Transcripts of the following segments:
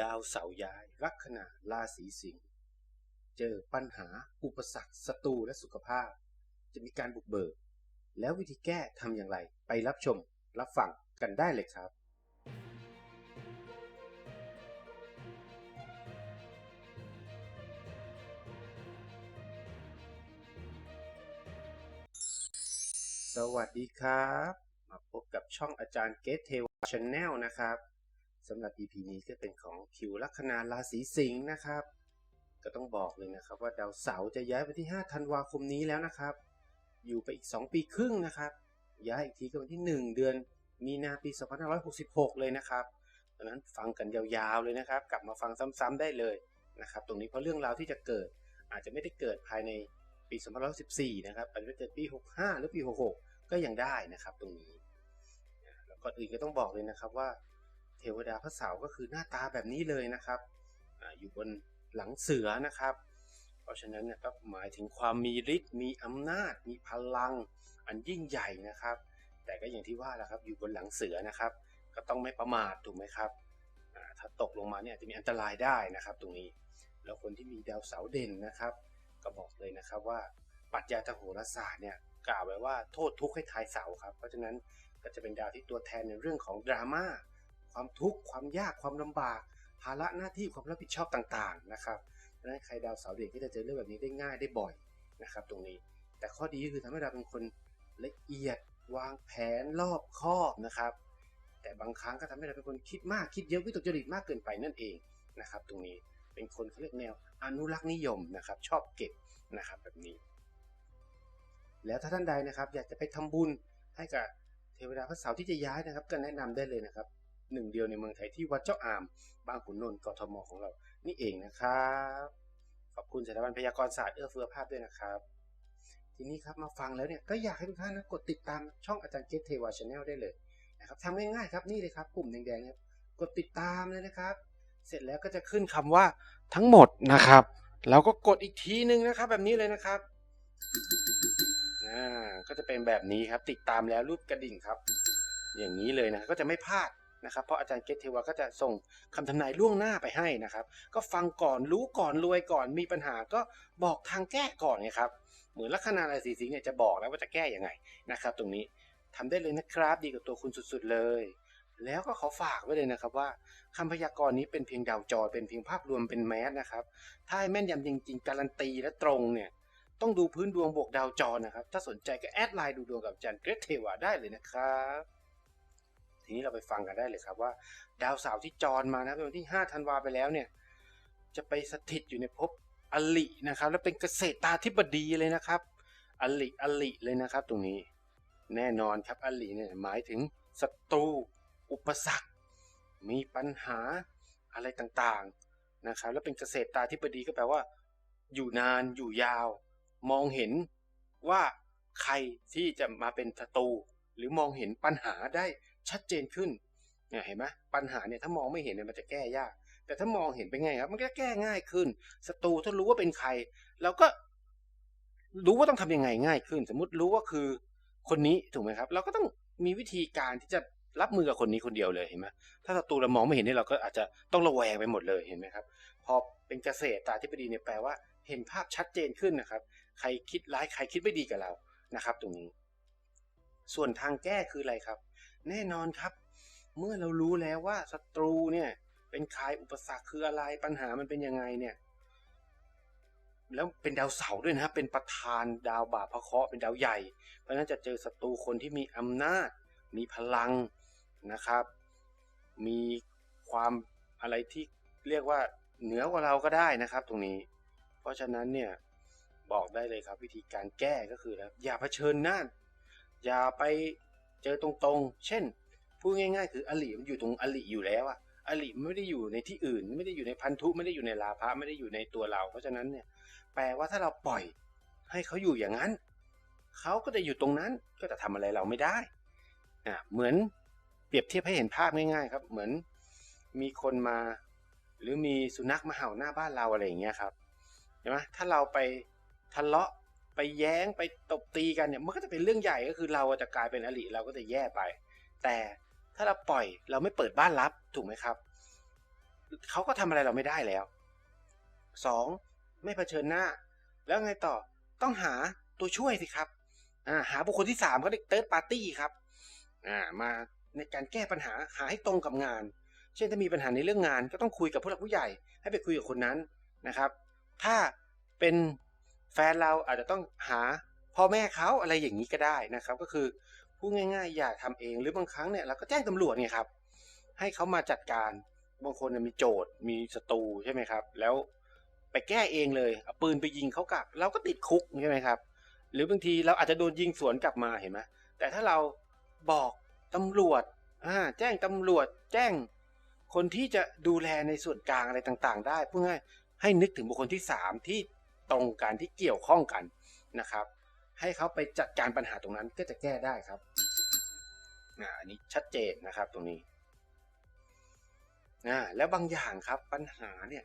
ดาวเสาร์ย้าย ลัคนาราศีสิงห์เจอปัญหา อุปสรรคศัตรูและสุขภาพ จะมีการบุกเบิก แล้ววิธีแก้ทำอย่างไร ไปรับชม รับฟังกันได้เลยครับสวัสดีครับ มาพบกับช่องอาจารย์เกตเทวชาแนลนะครับ สำหรับ EP นี้ก็เป็นของคิวลัคนาราศีสิงห์นะครับ ก็ต้องบอกเลยนะครับว่าดาวเสาร์จะย้ายไปที่ 5 ธันวาคมนี้แล้วนะครับ อยู่ไปอีก 2 ปีครึ่งนะครับ ย้ายอีกทีก็วันที่ 1 เดือน มีนาปี 2566 เลยนะครับดังนั้นฟังกันยาวๆเลยนะครับ กลับมาฟังซ้ำๆได้เลยนะครับ ตรงนี้เพราะเรื่องราวที่จะเกิดอาจจะไม่ได้เกิดภายในปี2514นะครับอาจจะเกิดปี 65 หรือปี 66 ก็ยังได้นะครับตรงนี้แล้วก่อนอื่นก็ต้องบอกเลยนะครับว่า เทวดาพระเสาร์ก็คือหน้าตาแบบนี้เลยนะครับออยู่บนหลังเสือนะครับ เพราะฉะนั้นนี่ยก็หมายถึงความมีฤทธิ์มีอำนาจ มีพลัง อันยิ่งใหญ่นะครับ แต่ก็อย่างที่ว่าแหละครับอยู่บนหลังเสือนะครับ ก็ต้องไม่ประมาทถูกไหมครับถ้าตกลงมาเนี่ยจะมีอันตรายได้นะครับ ตรงนี้ แล้วคนที่มีดาวเสาร์เด่นนะครับ ก็บอกเลยนะครับว่าปรัชญาทางโหราศาสตร์เนี่ยกล่าวไว้ว่าโทษทุกข์ให้ทายเสาครับ เพราะฉะนั้นก็จะเป็นดาวที่ตัวแทนในเรื่องของดราม่า ความทุกข์ความยากความลำบากภาระหน้าที่ความรับผิดชอบต่างๆนะครับดังนั้นใครดาวเสาร์เด่นก็จะเจอเรื่องแบบนี้ได้ง่ายได้บ่อยนะครับ ตรงนี้ แต่ข้อดีก็คือทำให้เราเป็นคนละเอียดวางแผนรอบคอบนะครับ แต่บางครั้งก็ทำให้เราเป็นคนคิดมากคิดเยอะวิตกจริตมากเกินไปนั่นเองนะครับ ตรงนี้เป็นคนเขาเรียกแนวอนุรักษ์นิยมนะครับ ชอบเก็บนะครับแบบนี้ แล้วถ้าท่านใดนะครับ อยากจะไปทำบุญให้กับเทวดาพระเสาร์ที่จะย้ายนะครับ ก็แนะนำได้เลยนะครับ หนึ่งเดียวในเมืองไทยที่วัดเจ้าอาม บางขุนนนท์กทมของเรา นี่เองนะครับ ขอบคุณสถาบันพยากรศาสตร์เอื้อเฟื้อภาพด้วยนะครับ ทีนี้ครับมาฟังแล้วเนี่ยก็อยากให้ทุกท่านนะกดติดตามช่องอาจารย์เกตเทวาชาแนลได้เลยนะครับทำง่ายๆครับนี่เลยครับปุ่มแดงๆเนี่ยกดติดตามเลยนะครับ เสร็จแล้วก็จะขึ้นคำว่าทั้งหมดนะครับแล้วก็กดอีกทีนึงนะครับแบบนี้เลยนะครับอ่าก็จะเป็นแบบนี้ครับติดตามแล้วรูปกระดิ่งครับ อย่างนี้เลยนะก็จะไม่พลาด นะครับ เพราะอาจารย์เกตเทวาก็จะส่งคำทำนายล่วงหน้าไปให้นะครับ ก็ฟังก่อนรู้ก่อนรวยก่อนมีปัญหาก็บอกทางแก้ก่อนไงครับ เหมือนลัคนาราศีสิงห์เนี่ยจะบอกแล้วว่าจะแก้ยังไงนะครับ ตรงนี้ทำได้เลยนะครับ ดีกับตัวคุณสุดๆเลย แล้วก็ขอฝากไว้เลยนะครับว่าคำพยากรณ์นี้เป็นเพียงดาวจรเป็นเพียงภาพรวมเป็นแมสนะครับ ถ้าให้แม่นยำจริงๆ การันตีและตรงเนี่ยต้องดูพื้นดวงบวกดาวจรนะครับ ถ้าสนใจก็แอดไลน์ดูดวงกับอาจารย์เกรทเทวาได้เลยนะครับ ทีนี้เราไปฟังกันได้เลยครับว่า ดาวเสาร์ที่จรมานะเป็นวันที่ 5 ธันวาไปแล้วเนี่ย จะไปสถิตอยู่ในภพอลินะครับ แล้วเป็นเกษตราธิบดีเลยนะครับ อลิอลิเลยนะครับ ตรงนี้แน่นอนครับอลิเนี่ยหมายถึงศัตรูอุปสรรค มีปัญหาอะไรต่างๆนะครับ แล้วเป็นเกษตราธิบดีก็แปลว่า อยู่นานอยู่ยาว มองเห็นว่าใครที่จะมาเป็นศัตรูหรือมองเห็นปัญหาได้ ชัดเจนขึ้นเนี่ยเห็นไหมปัญหาเนี่ยถ้ามองไม่เห็นเนี่ยมันจะแก้ยาก แต่ถ้ามองเห็นเป็นไงครับ มันก็แก้ง่ายขึ้นศัตรูถ้ารู้ว่าเป็นใครเราก็รู้ว่าต้องทำยังไงง่ายขึ้น สมมุติรู้ว่าคือคนนี้ถูกไหมครับ เราก็ต้องมีวิธีการที่จะรับมือกับคนนี้คนเดียวเลยเห็นไหมถ้าศัตรูเรามองไม่เห็นเนี่ยเราก็อาจจะต้องระแวงไปหมดเลยเห็นไหมครับ พอเป็นเกษตรตาธิบดีเนี่ยแปลว่าเห็นภาพชัดเจนขึ้นนะครับ ใครคิดร้ายใครคิดไม่ดีกับเรานะครับ ตรงนี้ ส่วนทางแก้คืออะไรครับ แน่นอนครับ เมื่อเรารู้แล้วว่าศัตรูเนี่ยเป็นใครอุปสรรคคืออะไรปัญหามันเป็นยังไงเนี่ย แล้วเป็นดาวเสาร์ด้วยนะครับเป็นประธานดาวบาปพระเคราะห์เป็นดาวใหญ่ เพราะฉะนั้นจะเจอศัตรูคนที่มีอำนาจ มีพลังนะครับ มีความอะไรที่เรียกว่าเหนือกว่าเราก็ได้นะครับ ตรงนี้ เพราะฉะนั้นเนี่ยบอกได้เลยครับวิธีการแก้ก็คือแล้วอย่าเผชิญหน้าอย่าไป เจอตรงๆ เช่นพูดง่ายๆ คืออลิมันอยู่ตรงอลิอยู่แล้วอะอลิไม่ได้อยู่ในที่อื่น ไม่ได้อยู่ในพันธุไม่ได้อยู่ในลาภะไม่ได้อยู่ในตัวเรา เพราะฉะนั้นเนี่ยแปลว่าถ้าเราปล่อยให้เขาอยู่อย่างนั้นเขาก็จะอยู่ตรงนั้นก็จะทำอะไรเราไม่ได้อะเหมือนเปรียบเทียบให้เห็นภาพง่ายๆครับ เหมือนมีคนมา หรือมีสุนัขมาเห่าหน้าบ้านเราอะไรอย่างเงี้ยครับใช่ไหมถ้าเราไปทะเลาะ ไปแย้งไปตบตีกันเนี่ยมันก็จะเป็นเรื่องใหญ่ก็คือเราจะกลายเป็นอริเราก็จะแย่ไป แต่ถ้าเราปล่อยเราไม่เปิดบ้านรับถูกไหมครับเขาก็ทำอะไรเราไม่ได้แล้วสองไม่เผชิญหน้า แล้วไงต่อต้องหาตัวช่วยสิครับหาบุคคลที่สามเขาเรียกเติร์ดปาร์ตี้ครับมาในการแก้ปัญหาหาให้ตรงกับงาน เช่นถ้ามีปัญหาในเรื่องงาน ก็ต้องคุยกับผู้หลักผู้ใหญ่ ให้ไปคุยกับคนนั้นนะครับ ถ้าเป็น แฟนเราอาจจะต้องหาพ่อแม่เขาอะไรอย่างนี้ก็ได้นะครับ ก็คือพูดง่ายๆ อย่าทำเองหรือบางครั้งเนี่ยเราก็แจ้งตำรวจเนี่ยครับ ให้เขามาจัดการบางคนมีโจทย์มีศัตรูใช่ไหมครับ แล้วไปแก้เองเลยเอาปืนไปยิงเขากลับ เราก็ติดคุกใช่ไหมครับ หรือบางทีเราอาจจะโดนยิงสวนกลับมาเห็นไหมแต่ถ้าเราบอกตำรวจอ่าแจ้งตำรวจ แจ้งคนที่จะดูแลในส่วนกลางอะไรต่างๆ ได้พูดง่ายให้นึกถึงบุคคลที่สามที่ ตรงกันที่เกี่ยวข้องกันนะครับ ให้เขาไปจัดการปัญหาตรงนั้นก็จะแก้ได้ครับอันนี้ชัดเจนนะครับตรงนี้อ่าแล้วบางอย่างครับปัญหาเนี่ย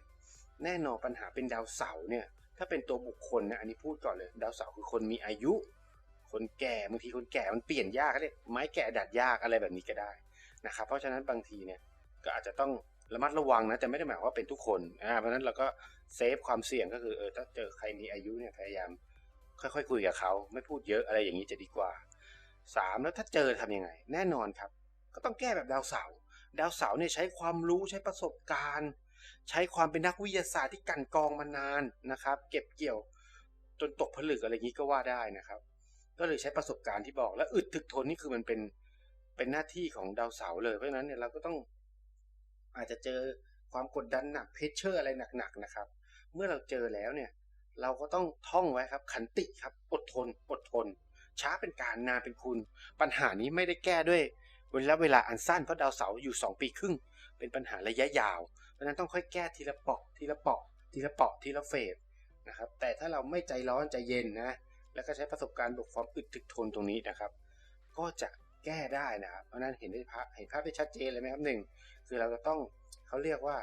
แน่นอนปัญหาเป็นดาวเสาร์เนี่ยถ้าเป็นตัวบุคคลนะอันนี้พูดก่อนเลย ดาวเสาร์คือคนมีอายุ คนแก่บางทีคนแก่มันเปลี่ยนยากเลยไม้แก่ดัดยากอะไรแบบนี้ก็ได้นะครับ เพราะฉะนั้นบางทีเนี่ยก็อาจจะต้องระมัดระวังนะแต่ไม่ได้หมายว่าเป็นทุกคนอ่าเพราะฉะนั้นเราก็ เซฟความเสี่ยงก็คือเออถ้าเจอใครมีอายุเนี่ยพยายาม ค่อยๆคุยกับเขาไม่พูดเยอะอะไรอย่างนี้จะดีกว่าสามแล้วถ้าเจอทำยังไง แน่นอนครับ ก็ต้องแก้แบบดาวเสาร์ดาวเสาร์เนี่ยใช้ความรู้ใช้ประสบการณ์ ใช้ความเป็นนักวิทยาศาสตร์ที่กันกองมานานนะครับ เก็บเกี่ยวจนตกผลึกอะไรอย่างนี้ก็ว่าได้นะครับ ก็เลยใช้ประสบการณ์ที่บอกแล้วอึดถึกทนนี่คือมันเป็นเป็นหน้าที่ของดาวเสาร์เลยเพราะฉะนั้นเนี่ยเราก็ต้องอาจจะเจอความกดดันหนักเพชเชอร์อะไรหนักๆนะครับ เมื่อเราเจอแล้วเนี่ย เราก็ต้องท่องไว้ครับ ขันติครับ อดทน อดทน ช้าเป็นการนานเป็นคุณ ปัญหานี้ไม่ได้แก้ด้วยเวลาเวลาอันสั้นเพราะดาวเสาร์อยู่ 2 ปีครึ่ง เป็นปัญหาระยะยาว เพราะนั้นต้องค่อยแก้ทีละเปาะทีละเปาะทีละเปาะทีละเฟสนะครับ แต่ถ้าเราไม่ใจร้อนใจเย็นนะ แล้วก็ใช้ประสบการณ์บวกความอึดถึกทนตรงนี้นะครับ ก็จะแก้ได้นะครับ เพราะนั้นเห็นได้ภาพเห็นภาพได้ชัดเจนเลยไหมครับหนึ่งคือเราจะต้องเขาเรียกว่า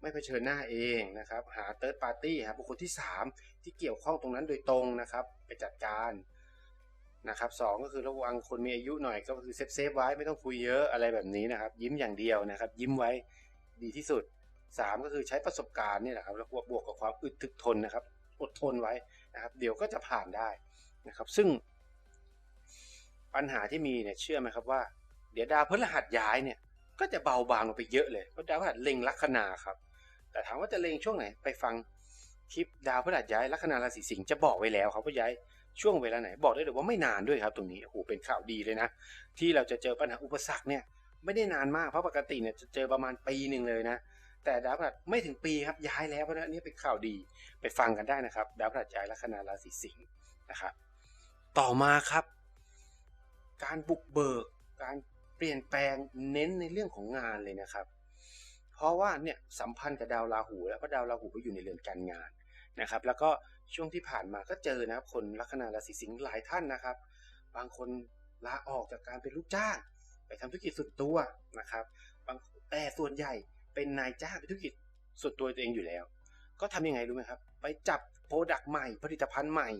ไม่เผชิญหน้าเองนะครับหาเติร์ดปาร์ตี้หาบุคคลที่ 3 ที่เกี่ยวข้องตรงนั้นโดยตรงนะครับ ไปจัดการนะครับสก็คือระวังคนมีอายุหน่อยก็คือเซฟเซฟไว้ไม่ต้องคุยเยอะอะไรแบบนี้นะครับ ยิ้มอย่างเดียวนะครับ ยิ้มไว้ดีที่สุด 3 ก็คือใช้ประสบการณ์นี่แหละครับแล้วบวกกับความอึดถึกทนนะครับ อดทนไว้นะครับ เดี๋ยวก็จะผ่านได้นะครับ ซึ่ง ปัญหาที่มีเนี่ยเชื่อไหมครับว่า เดี๋ยวดาวพฤหัสย้ายเนี่ยก็จะเบาบางลงไปเยอะเลยเพราะดาวพฤหัสเล็งลัคนาครับ แต่ถามว่าจะเล็งช่วงไหนไปฟังคลิปดาวพฤหัสย้ายลัคนาราศีสิงห์จะบอกไว้แล้วครับว่าย้ายช่วงเวลาไหนบอกได้เลยว่าไม่นานด้วยครับ ตรงนี้โอ้โหเป็นข่าวดีเลยนะ ที่เราจะเจอปัญหาอุปสรรคเนี่ยไม่ได้นานมากเพราะปกติเนี่ยจะเจอประมาณปีหนึ่งเลยนะ แต่ดาวพฤหัสไม่ถึงปีครับย้ายแล้วเพราะนั้นนี่เป็นข่าวดีไปฟังกันได้นะครับ ดาวพฤหัสย้ายลัคนาราศีสิงห์นะครับ ต่อมาครับ การบุกเบิก การเปลี่ยนแปลงเน้นในเรื่องของงานเลยนะครับ เพราะว่าเนี่ยสัมพันธ์กับดาวราหู แล้วก็ดาวราหูก็อยู่ในเรือนการงานนะครับ แล้วก็ช่วงที่ผ่านมาก็เจอนะครับคนลัคนาราศีสิงห์หลายท่านนะครับ บางคนลาออกจากการเป็นลูกจ้าง ไปทำธุรกิจส่วนตัวนะครับบางแต่ส่วนใหญ่เป็นนายจ้างเป็นธุรกิจส่วนตัวตัวเองอยู่แล้ว ก็ทำยังไงรู้ไหมครับ ไปจับโปรดักต์ใหม่ ผลิตภัณฑ์ใหม่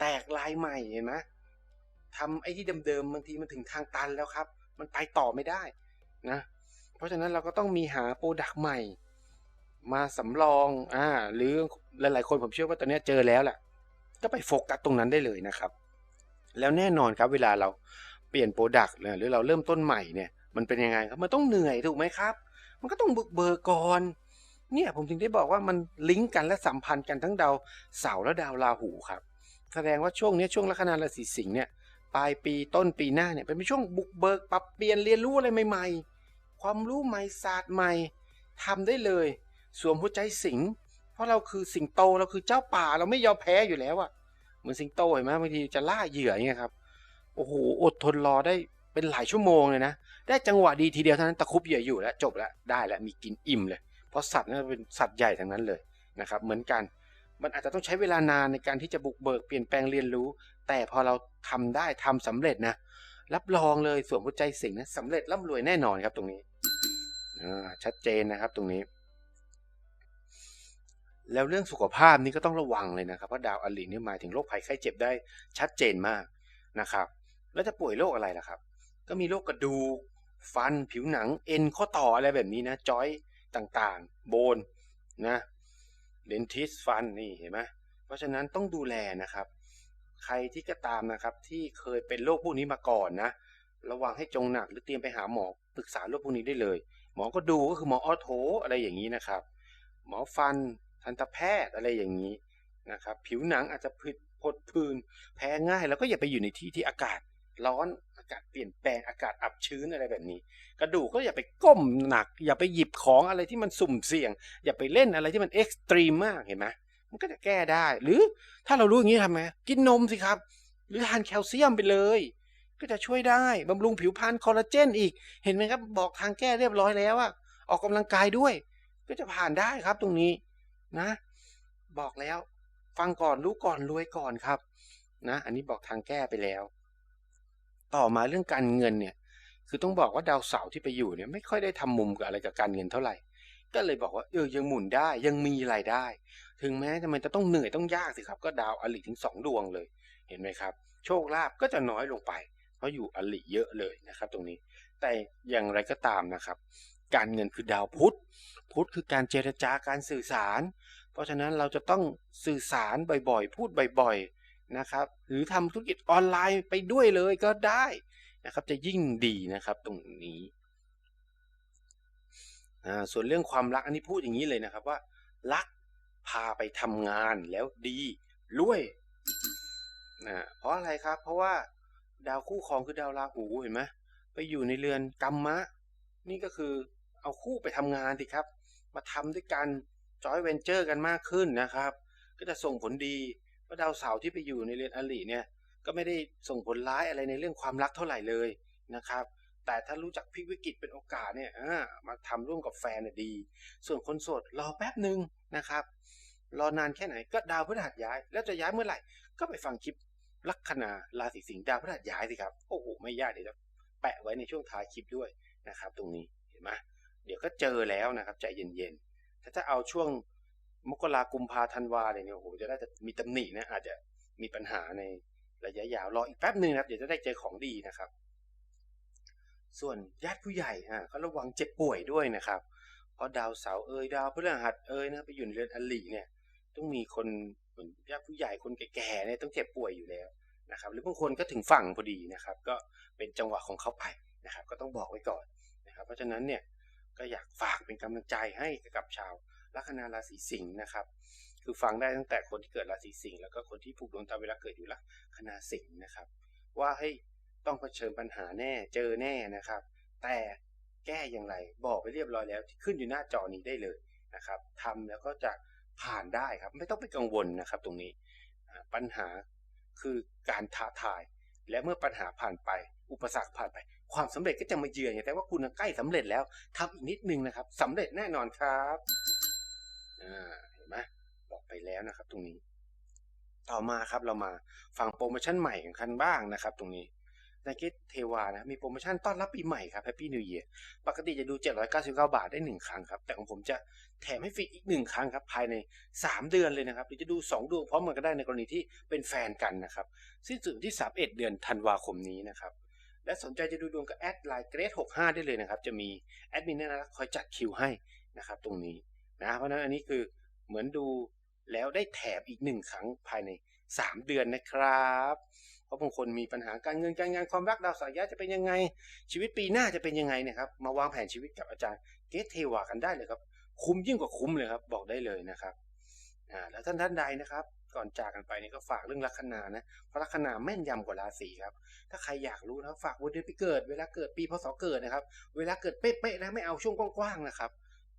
แตกลายใหม่เห็นไหมทำไอ้ที่เดิมๆบางทีมันถึงทางตันแล้วครับ มันไปต่อไม่ได้นะ เพราะฉะนั้นเราก็ต้องมีหาโปรดักต์ใหม่ มาสำรองอ่าหรือหลาย ๆ คนผมเชื่อว่าตอนนี้เจอแล้วแหละก็ไปโฟกัสตรงนั้นได้เลยนะครับ แล้วแน่นอนครับเวลาเราเปลี่ยนโปรดักต์หรือเราเริ่มต้นใหม่เนี่ยมันเป็นยังไงครับมันต้องเหนื่อยถูกไหมครับ มันก็ต้องบึกเบิกก่อนเนี่ยผมถึงได้บอกว่ามันลิงก์กันและสัมพันธ์กันทั้งดาวเสาร์และดาวราหูครับ แสดงว่าช่วงนี้ช่วงลัคนาราศีสิงห์เนี่ยปลายปีต้นปีหน้าเนี่ยเป็นช่วงบุกเบิกปรับเปลี่ยนเรียนรู้อะไรใหม่ๆ ความรู้ใหม่ศาสตร์ใหม่ทำได้เลย สวมหัวใจสิงเพราะเราคือสิงโตเราคือเจ้าป่าเราไม่ยอมแพ้อยู่แล้วอะเหมือนสิงโตเห็นไหมบางทีจะล่าเหยื่อเนี่ยครับโอ้โหอดทนรอได้เป็นหลายชั่วโมงเลยนะ ได้จังหวะดีทีเดียวเท่านั้นตะคุบเหยื่ออยู่แล้วจบแล้วได้แล้วมีกินอิ่มเลย เพราะสัตว์นั้นเป็นสัตว์ใหญ่ทั้งนั้นเลยนะครับ เหมือนกันมันอาจจะต้องใช้เวลานานในการที่จะบุกเบิกเปลี่ยนแปลงเรียนรู้ แต่พอเราทำได้ทำสำเร็จนะ รับรองเลยส่วมหัวใจสิงนะสำเร็จร่ำรวยแน่นอนครับตรงนี้ชัดเจนนะครับตรงนี้ แล้วเรื่องสุขภาพนี่ก็ต้องระวังเลยนะครับเพราะดาวอลินี่หมายถึงโรคภัยไข้เจ็บได้ชัดเจนมากนะครับ แล้วจะป่วยโรคอะไรล่ะครับ ก็มีโรคกระดูกฟันผิวหนังเอ็นข้อต่ออะไรแบบนี้นะจอยต่างๆ โบนนะเลนทิสฟันนี่เห็นไหมเพราะฉะนั้นต้องดูแลนะครับ ใครที่ก็ตามนะครับ ที่เคยเป็นโรคพวกนี้มาก่อนนะ ระวังให้จงหนักหรือเตรียมไปหาหมอปรึกษาโรคพวกนี้ได้เลย หมอก็ดูก็คือหมอออโถอะไรอย่างนี้นะครับ หมอฟันทันตแพทย์อะไรอย่างนี้นะครับ ผิวหนังอาจจะผดผดพื้น แพ้ง่ายแล้วก็อย่าไปอยู่ในที่ที่อากาศร้อนอากาศเปลี่ยนแปลงอากาศอับชื้นอะไรแบบนี้ กระดูกก็อย่าไปก้มหนัก อย่าไปหยิบของอะไรที่มันสุ่มเสี่ยง อย่าไปเล่นอะไรที่มันเอ็กซ์ตรีมมากเห็นไหม มันก็จะแก้ได้ หรือถ้าเรารู้อย่างนี้ทำไงกินนมสิครับ หรือทานแคลเซียมไปเลย ก็จะช่วยได้บำรุงผิวพรรณคอลลาเจนอีก เห็นไหมครับ บอกทางแก้เรียบร้อยแล้วอะออกกำลังกายด้วย ก็จะผ่านได้ครับตรงนี้นะ บอกแล้ว ฟังก่อนรู้ก่อนรวยก่อนครับ นะ อันนี้บอกทางแก้ไปแล้ว ต่อมาเรื่องการเงินเนี่ย คือต้องบอกว่าดาวเสาร์ที่ไปอยู่เนี่ย ไม่ค่อยได้ทำมุมกับอะไรกับการเงินเท่าไหร่ ก็เลยบอกว่าเออยังหมุนได้ยังมีรายได้ ถึงแม้จะมันจะต้องเหนื่อยต้องยากสิครับ ก็ดาวอลิถึงสองดวงเลย เห็นไหมครับ โชคลาภก็จะน้อยลงไป เพราะอยู่อลิเยอะเลยนะครับ ตรงนี้ แต่อย่างไรก็ตามนะครับ การเงินคือดาวพุธ พุธคือการเจรจาการสื่อสาร เพราะฉะนั้นเราจะต้องสื่อสารบ่อยๆ พูดบ่อยๆนะครับหรือทำธุรกิจออนไลน์ไปด้วยเลยก็ได้นะครับ จะยิ่งดีนะครับตรงนี้ อ่าส่วนเรื่องความรักอันนี้พูดอย่างนี้เลยนะครับว่า รักพาไปทำงานแล้วดีรวยนะเพราะอะไรครับ เพราะว่าดาวคู่ครองคือดาวราหูเห็นไหมไปอยู่ในเรือนกรรมะ นี่ก็คือเอาคู่ไปทำงานสิครับ มาทำด้วยกันจอยเวนเจอร์กันมากขึ้นนะครับ ก็จะส่งผลดีเพราะดาวเสาร์ที่ไปอยู่ในเรือนอลิเนี่ยก็ไม่ได้ส่งผลร้ายอะไรในเรื่องความรักเท่าไหร่เลยนะครับ แต่ถ้ารู้จักพลิกวิกฤตเป็นโอกาสเนี่ยมาทำร่วมกับแฟนเนี่ยดี ส่วนคนโสดรอแป๊บหนึ่งนะครับ รอนานแค่ไหนก็ดาวพฤหัสย้าย แล้วจะย้ายเมื่อไหร่ ก็ไปฟังคลิปลัคนาราศีสิงห์ดาวพฤหัสย้ายสิครับโอ้โหไม่ยากเดี๋ยวจะแปะไว้ในช่วงท้ายคลิปด้วยนะครับ ตรงนี้เห็นไหมเดี๋ยวก็เจอแล้วนะครับใจเย็นๆถ้าจะเอาช่วงมกรากุมภาธันวาเนี่ยโอ้โหจะได้จะมีตำหนินะอาจจะมีปัญหาในระยะยาวรออีกแป๊บหนึ่งครับเดี๋ยวจะได้เจอของดีนะครับ ส่วนญาติผู้ใหญ่ฮะเขาระวังเจ็บป่วยด้วยนะครับ เพราะดาวเสาร์เอยดาวพฤหัสเอยนะไปอยู่ในเรือนอลิเนี่ยต้องมีคนเหมือนญาติผู้ใหญ่คนแก่ๆเนี่ยต้องเจ็บป่วยอยู่แล้วนะครับ หรือบางคนก็ถึงฝั่งพอดีนะครับ ก็เป็นจังหวะของเขาไปนะครับ ก็ต้องบอกไว้ก่อนนะครับ เพราะฉะนั้นเนี่ยก็อยากฝากเป็นกำลังใจให้กับชาวลัคนาราศีสิงห์นะครับ คือฟังได้ตั้งแต่คนที่เกิดราศีสิงห์แล้วก็คนที่ผูกดวงตามเวลาเกิดอยู่ลัคนาสิงห์นะครับ ว่าให้ ต้องเผชิญปัญหาแน่เจอแน่นะครับ แต่แก้อย่างไรบอกไปเรียบร้อยแล้ว ขึ้นอยู่หน้าจอนี้ได้เลยนะครับทำแล้วก็จะผ่านได้ครับ ไม่ต้องไปกังวลนะครับตรงนี้ปัญหาคือการท้าทาย และเมื่อปัญหาผ่านไป อุปสรรคผ่านไป ความสำเร็จก็จะมาเยือนแต่ว่าคุณใกล้สำเร็จแล้วทำอีกนิดนึงนะครับสำเร็จแน่นอนครับเห็นไหมบอกไปแล้วนะครับ ตรงนี้ ต่อมาครับเรามาฟังโปรโมชั่นใหม่ของคันบ้างนะครับ ตรงนี้ ในกิจเทวานะมีโปรโมชั่นต้อนรับปีใหม่ครับ Happy New Year ปกติจะดู 799 บาทได้ 1 ครั้งครับ แต่ของผมจะแถมให้ฟรีอีก 1 ครั้งครับ ภายใน 3 เดือนเลยนะครับ หรือจะดู 2 ดวงพร้อมกันก็ได้ในกรณีที่เป็นแฟนกันนะครับสิ้นสุดที่ 31 เดือนธันวาคมนี้นะครับ และสนใจจะดูดวงกับแอดไลน์เกรด65 ได้เลยนะครับ จะมีแอดมินน่ารักคอยจัดคิวให้นะครับตรงนี้นะเพราะฉะนั้นอันนี้คือเหมือนดูแล้วได้แถมอีก 1 ครั้งภายใน 3 เดือนนะครับ เพราะบางคนมีปัญหาการเงินการงานความรักดาวสายะจะเป็นยังไง ชีวิตปีหน้าจะเป็นยังไงเนะครับมาวางแผนชีวิตกับอาจารย์เกตเทวากันได้เลยครับ คุ้มยิ่งกว่าคุ้มเลยครับ บอกได้เลยนะครับอ่าแล้วท่านท่านใดนะครับ ก่อนจากกันไปนี่ก็ฝากเรื่องลัคนานะเพราะลัคนาแม่นยำกว่าราศีครับ ถ้าใครอยากรู้นะฝากวันเดือนปีเกิด เวลาเกิดปีพศเกิดนะครับ เวลาเกิดเป๊ะๆนะไม่เอาช่วงกว้างๆนะครับ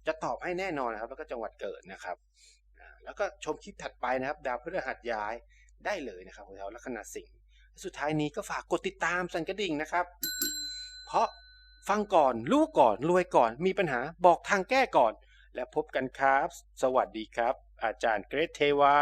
จะตอบให้แน่นอนนะครับ แล้วก็จังหวัดเกิดนะครับอ่าแล้วก็ชมคลิปถัดไปนะครับ ดาวพฤหัสย้ายได้เลยนะครับของแถวลัคนาสิงห์ สุดท้ายนี้ก็ฝากกดติดตามสั่นกระดิ่งนะครับ เพราะฟังก่อนรู้ก่อนรวยก่อนมีปัญหาบอกทางแก้ก่อน และพบกันครับ สวัสดีครับ อาจารย์เกรทเทวา